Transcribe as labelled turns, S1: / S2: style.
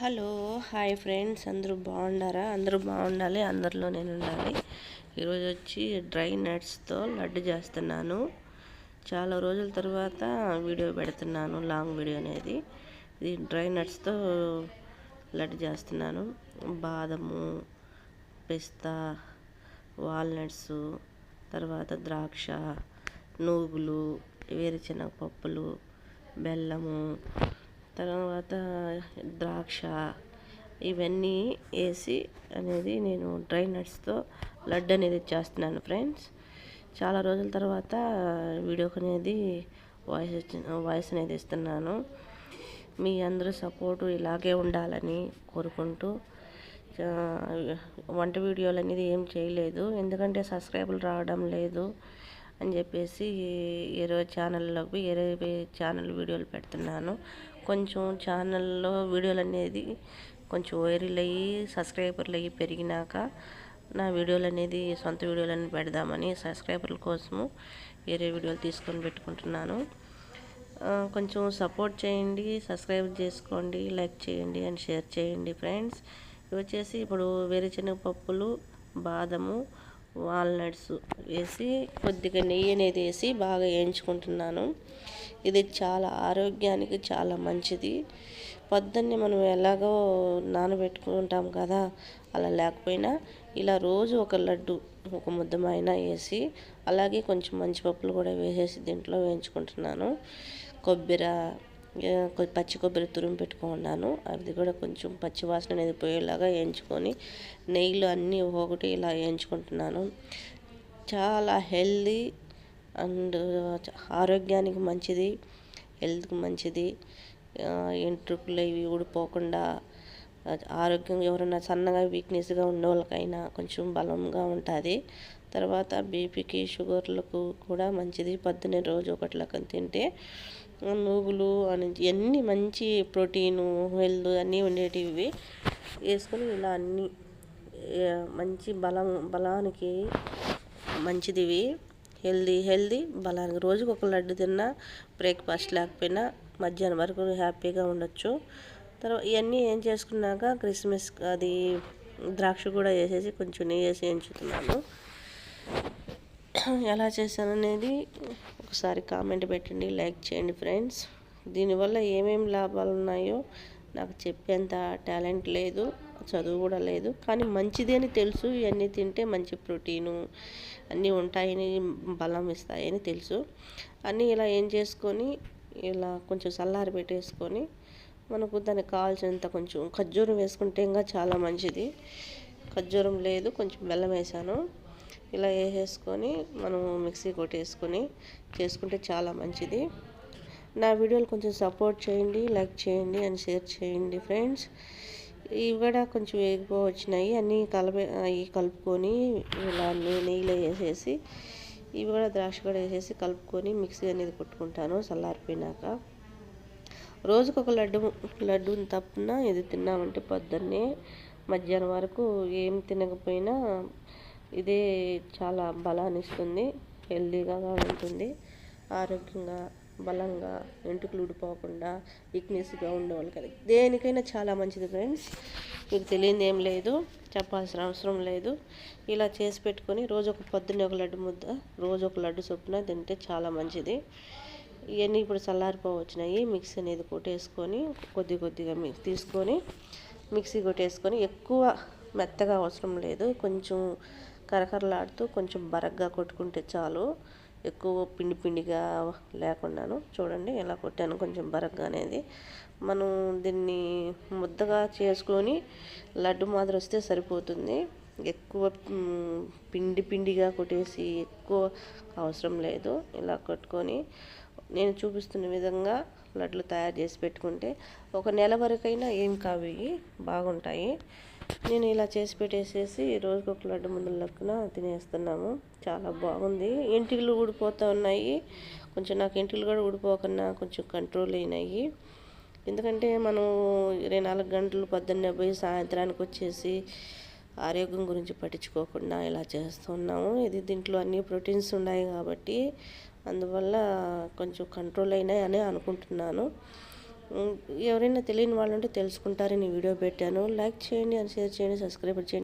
S1: Hello hi friends. అందరూ బాగున్నారా? అందరూ బాగుండాలి. అందరిలో నేను ఉండాలి ఈరోజు వచ్చి డ్రై నట్స్తో లడ్డు చేస్తున్నాను. చాలా రోజుల తర్వాత వీడియో పెడుతున్నాను లాంగ్ వీడియో అనేది. ఇది డ్రై నట్స్తో లడ్డు చేస్తున్నాను. బాదము పిస్తా వాల్నట్స్ తర్వాత ద్రాక్ష నూగులు వేరుశనగ పప్పులు బెల్లము తర్వాత ద్రాక్ష ఇవన్నీ వేసి అనేది నేను డ్రై నట్స్తో లడ్డు అనేది చేస్తున్నాను ఫ్రెండ్స్. చాలా రోజుల తర్వాత వీడియోకి అనేది వాయిస్ వచ్చి వాయిస్ అనేది ఇస్తున్నాను. మీ అందరూ సపోర్టు ఇలాగే ఉండాలని కోరుకుంటూ వంట వీడియోలు అనేది ఏం చేయలేదు. ఎందుకంటే సబ్స్క్రైబులు రావడం లేదు. అని చెప్పేసి ఏరో ఛానల్లోకి వేరే ఛానల్ వీడియోలు పెడుతున్నాను. కొంచెం ఛానల్లో వీడియోలు అనేది కొంచెం వైరల్ అయ్యి సబ్స్క్రైబర్లు అయ్యి పెరిగినాక నా వీడియోలు అనేది సొంత వీడియోలని పెడదామని సబ్స్క్రైబర్ల కోసము వేరే వీడియోలు తీసుకొని పెట్టుకుంటున్నాను. కొంచెం సపోర్ట్ చేయండి సబ్స్క్రైబ్ చేసుకోండి లైక్ చేయండి అండ్ షేర్ చేయండి ఫ్రెండ్స్. ఇవి వచ్చేసి ఇప్పుడు వేరుశనగ పప్పులు బాదము వాల్నట్స్ వేసి కొద్దిగా నెయ్యి అనేది వేసి బాగా వేయించుకుంటున్నాను. ఇది చాలా ఆరోగ్యానికి చాలా మంచిది. పొద్దున్నే మనం ఎలాగో నానబెట్టుకుంటాం కదా అలా లేకపోయినా ఇలా రోజు ఒక లడ్డు ఒక ముద్దమైన వేసి అలాగే కొంచెం మంచి పప్పులు కూడా వేసేసి దీంట్లో వేయించుకుంటున్నాను. కొబ్బరి పచ్చి కొబ్బరి తురుము పెట్టుకున్నాను అది కూడా కొంచెం పచ్చి వాసన అనేది పోయేలాగా వేయించుకొని నెయ్యిలు అన్నీ ఒకటి ఇలా వేయించుకుంటున్నాను. చాలా హెల్దీ అండ్ ఆరోగ్యానికి మంచిది హెల్త్కి మంచిది. ఎంట్రుకులు ఇవి ఊడిపోకుండా ఆరోగ్యం ఎవరైనా సన్నగా వీక్నెస్గా ఉన్న వాళ్ళకైనా కొంచెం బలంగా ఉంటుంది. తర్వాత బీపీకి షుగర్లకు కూడా మంచిది. పొద్దున్నే రోజు ఒకటి లెక్కన తింటే నువ్వులు అని అన్నీ మంచి ప్రోటీను హెల్త్ అన్నీ ఉండేటివి వేసుకొని ఇలా అన్నీ మంచి బలం బలానికి మంచిదివి. హెల్దీ హెల్దీ బలానికి. రోజుకు ఒక లడ్డు తిన్నా బ్రేక్ఫాస్ట్ లేకపోయినా మధ్యాహ్నం వరకు హ్యాపీగా ఉండొచ్చు. తర్వాత ఇవన్నీ ఏం చేసుకున్నాక క్రిస్మస్ అది ద్రాక్ష కూడా వేసేసి కొంచెం నెయ్యి వేసి ఎంచుతున్నాను ఎలా చేశాను అనేది ఒకసారి కామెంట్ పెట్టండి లైక్ చేయండి ఫ్రెండ్స్. దీనివల్ల ఏమేమి లాభాలు ఉన్నాయో నాకు చెప్పేంత టాలెంట్ లేదు చదువు కూడా లేదు. కానీ మంచిది అని తెలుసు ఇవన్నీ తింటే మంచి ప్రోటీను అన్నీ ఉంటాయని బలం ఇస్తాయని తెలుసు. అన్నీ ఇలా ఏం చేసుకొని ఇలా కొంచెం చల్లారి పెట్టేసుకొని మనకు దానికి కావాల్సినంత కొంచెం ఖర్జూరం వేసుకుంటే ఇంకా చాలా మంచిది. ఖర్జూరం లేదు కొంచెం బెల్లం వేసాను. ఇలా వేసేసుకొని మనం మిక్సీ కొట్టేసుకొని చేసుకుంటే చాలా మంచిది. నా వీడియోలు కొంచెం సపోర్ట్ చేయండి లైక్ చేయండి అండ్ షేర్ చేయండి ఫ్రెండ్స్. ఇవి కూడా కొంచెం వేగిపో వచ్చినాయి. అన్నీ కలపే అవి కలుపుకొని ఇలా నెయ్యిలో వేసేసి ఇవి కూడా ద్రాక్ష కూడా వేసేసి కలుపుకొని మిక్సీ అనేది కొట్టుకుంటాను చల్లారిపోయినాక. రోజుకు ఒక లడ్డు లడ్డూని తప్పున ఇది తిన్నామంటే పొద్దున్నే మధ్యాహ్నం వరకు ఏం తినకపోయినా ఇదే చాలా బలాన్ని ఇస్తుంది హెల్దీగా ఉంటుంది ఆరోగ్యంగా బలంగా ఎంటుకలు ఊడిపోకుండా వీక్నెస్గా ఉండేవాళ్ళు కదా దేనికైనా చాలా మంచిది ఫ్రెండ్స్. మీకు తెలియదు ఏం లేదు చెప్పాల్సిన అవసరం లేదు. ఇలా చేసి పెట్టుకొని రోజు ఒక పొద్దున్నే ఒక లడ్డు ముద్ద రోజు ఒక లడ్డు చొప్పున తింటే చాలా మంచిది. ఇవన్నీ ఇప్పుడు చల్లారిపోవచ్చినాయి మిక్సీ అనేది కొట్టేసుకొని కొద్ది కొద్దిగా మిక్స్ తీసుకొని మిక్సీ కొట్టేసుకొని ఎక్కువ మెత్తగా అవసరం లేదు. కొంచెం కరకరలాడుతూ కొంచెం బరగ్గా కొట్టుకుంటే చాలు. ఎక్కువ పిండి పిండిగా లేకుండాను. చూడండి ఎలా కొట్టాను కొంచెం బరగ్గా అనేది. మనం దీన్ని ముద్దగా చేసుకొని లడ్డు మాదిరి వస్తే సరిపోతుంది. ఎక్కువ పిండి పిండిగా కొట్టేసి ఎక్కువ అవసరం లేదు. ఇలా కొట్టుకొని నేను చూపిస్తున్న విధంగా లడ్లు తయారు చేసి పెట్టుకుంటే ఒక నెల వరకైనా ఏం కావి బాగుంటాయి. నేను ఇలా చేసి పెట్టేసేసి రోజుకి ఒక లడ్డు ముందు లెక్కన తినేస్తున్నాము. చాలా బాగుంది. ఇంటిలు ఊడిపోతూ ఉన్నాయి. కొంచెం నాకు ఇంటిలు కూడా ఊడిపోకుండా కొంచెం కంట్రోల్ అయినాయి. ఎందుకంటే మనం ఇరవై నాలుగు గంటలు పొద్దున్నే పోయి సాయంత్రానికి వచ్చేసి ఆరోగ్యం గురించి పట్టించుకోకుండా ఇలా చేస్తున్నాము. ఇది దీంట్లో అన్ని ప్రోటీన్స్ ఉన్నాయి కాబట్టి అందువల్ల కొంచెం కంట్రోల్ అయినాయి అని అనుకుంటున్నాను. ఎవరైనా తెలియని వాళ్ళు ఉంటే తెలుసుకుంటారని వీడియో పెట్టాను. లైక్ చేయండి అండ్ షేర్ చేయండి సబ్స్క్రైబ్ చేయండి.